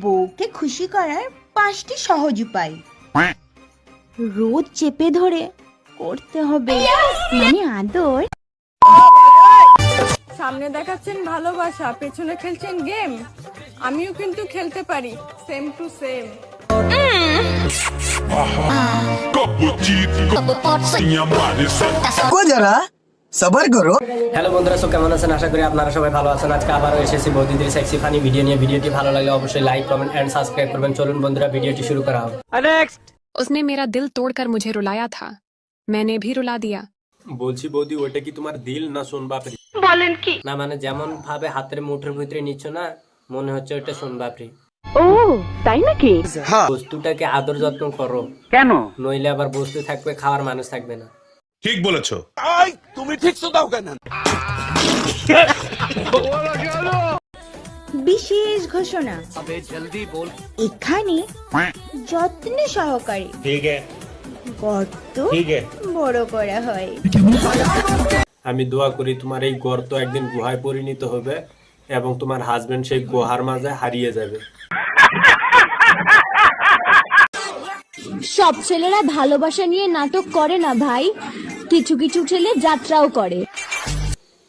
বউকে খুশি করার পাঁচটি সহজ উপায় রোদ চেপে ধরে করতে হবে মানে আদর সামনে দেখাচ্ছেন ভালোবাসা পেছনে খেলছেন গেম আমিও কিন্তু খেলতে পারি সেম টু সেম को जरा सबर करो হ্যালো বন্ধুরা সব কেমন আছেন আশা করি আপনারা সবাই ভালো আছেন আজকে আবারও এসেছি বৌদিদের সেক্সি ফানি ভিডিও নিয়ে ভিডিওটি ভালো লাগলে অবশ্যই লাইক কমেন্ট এন্ড সাবস্ক্রাইব করবেন চলুন বন্ধুরা ভিডিওটি শুরু করা হোক उसने मेरा दिल तोड़कर मुझे रुलाया था मैंने भी रुला दिया বলছি বৌদি ওটা কি তোমার দিল না সোনবাপরি বলেন কি না মানে যেমন ভাবে হাতের মুঠোর ভিতরে নিচ্ছ না মনে হচ্ছে ওটা সোনবাপরি ও তাই নাকি বস্তুটাকে আদর যত্ন করো কেন নইলে আবার বস্তু থাকবে খাওয়ার মানুষ থাকবে না ঠিক বলেছ। বিশেষ ঘোষণা। এখানে যত্ন সহকারে গর্ত বড় করা হয়। আমি দোয়া করি তোমার এই গর্ত একদিন গুহায় পরিণত হবে এবং তোমার হাজবেন্ড সেই গুহার মাঝে হারিয়ে যাবে। সব ছেলেরা ভালোবাসা নিয়ে নাটক করে না ভাই। কিছু কিছু ছেলে যাত্রাও করে।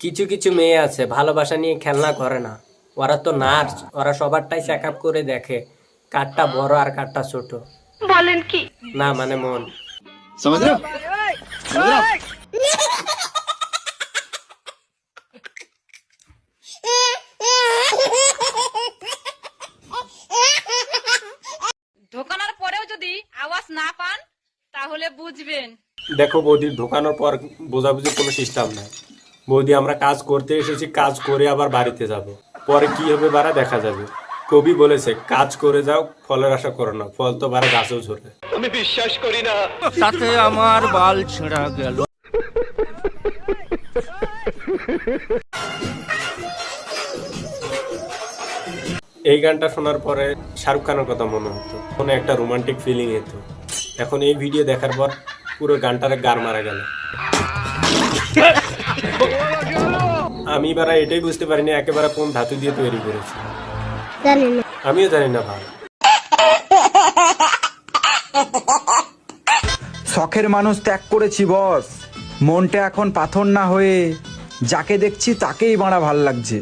কিছু কিছু মেয়ে আছে ভালোবাসা নিয়ে খেলনা করে না। ওরা তো নার্স ওরা সবারটাই চেক আপ করে দেখে কাঠটা বড় আর কাঠটা ছোট। বলেন কি? না মানে মন। ঢোকানোর পরেও যদি আওয়াজ না পান তাহলে বুঝবেন। দেখো বৌদি ঢোকানোর পর বোঝাবুঝির কোনো সিস্টেম নাই। বৌদি আমরা কাজ করতে এসেছি কাজ করে আবার বাড়িতে যাব। পরে কি হবে বারা দেখা যাবে। কবি বলেছে কাজ করে যাও ফলের আশা করো না ফল তো বারা গাছেও ঝরে। তাতে আমার বাল ছেঁড়া গেল। এই গানটা শোনার পরে শাহরুখ খানের কথা মনে হতো। কোনো একটা রোমান্টিক ফিলিং হতো এখন এই ভিডিও দেখার পর পুরো গানটারে গার মারা গেল। আমি এবার এটাই বুঝতে পারিনি একেবারে কোন ধাতু দিয়ে তৈরি করেছে। আমিও জানি না ভাই। শখের মানুষ ত্যাগ করেছি বস। মনটা এখন পাথর না হয়ে যাকে দেখছি তাকেই বাড়া ভালো লাগছে।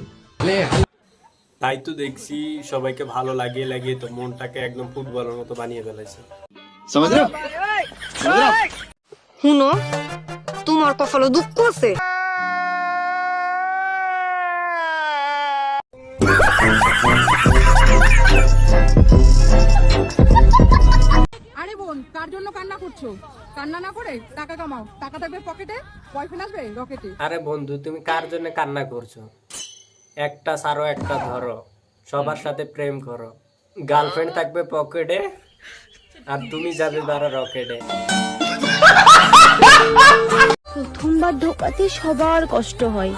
তাই তো দেখছি সবাইকে ভালো লাগিয়ে লাগিয়ে তো মনটাকে একদম ফুটবলের মতো বানিয়ে ফেলেছে। समझ रहे हो শুনো তোমার কপালে দুঃখ আছে আরে বোন কার জন্য কান্না করছো কান্না না করে টাকা কামাও টাকা থাকবে পকেটে বয়ফ্রেন্ড আসবে রকেটে আরে বন্ধু তুমি কার জন্য কান্না করছো একটা সারো একটা ধরো সবার সাথে প্রেম করো গার্লফ্রেন্ড থাকবে পকেটে আর তুমি যাবে বারো রকেটে। প্রথমবার ঢোকাতে সবার কষ্ট হয়।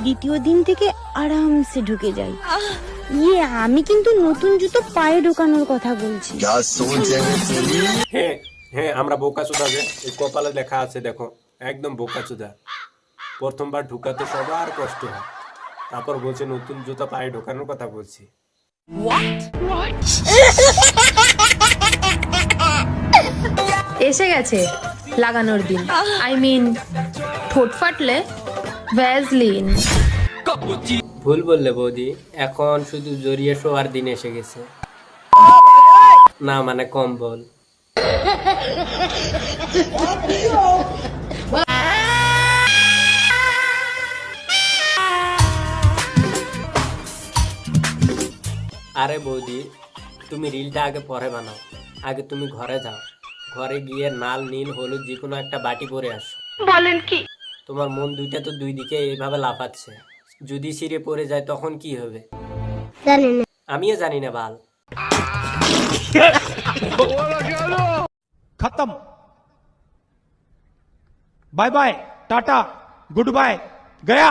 দ্বিতীয় দিন থেকে আরামসে ঢুকে যাই। ইয়ে আমি কিন্তু নতুন জুতো পায়ে ঢোকানোর কথা বলছি। হ্যাঁ হ্যাঁ আমরা বোকা চুদা যে কপালে লেখা আছে দেখো একদম বোকা চোদা প্রথমবার ঢুকাতে সবার কষ্ট হয়। তারপর বলছে নতুন জুতো পায়ে ঢোকানোর কথা বলছি। এসে গেছে লাগানোর দিন। আই মিন ঠোঁট ফাটলে ভ্যাজলিন ভুল বললে বৌদি এখন শুধু জড়িয়ে শোয়ার দিন এসে গেছে। না মানে কম্বল। আরে বৌদি তুমি রিলটা আগে পরে বানাও। আগে তুমি ঘরে যাও। ঘরে গিয়ে নাল নীল হলুদ যে কোনো একটা বাটি পরে আসো। বলেন কি? তোমার মন দুইটা তো দুই দিকে এইভাবে লাফাচ্ছে। যদি সিঁড়ে পড়ে যায় তখন কি হবে? জানি না। আমিও জানি না বাল। খতম। Bye bye tata good bye Gaya.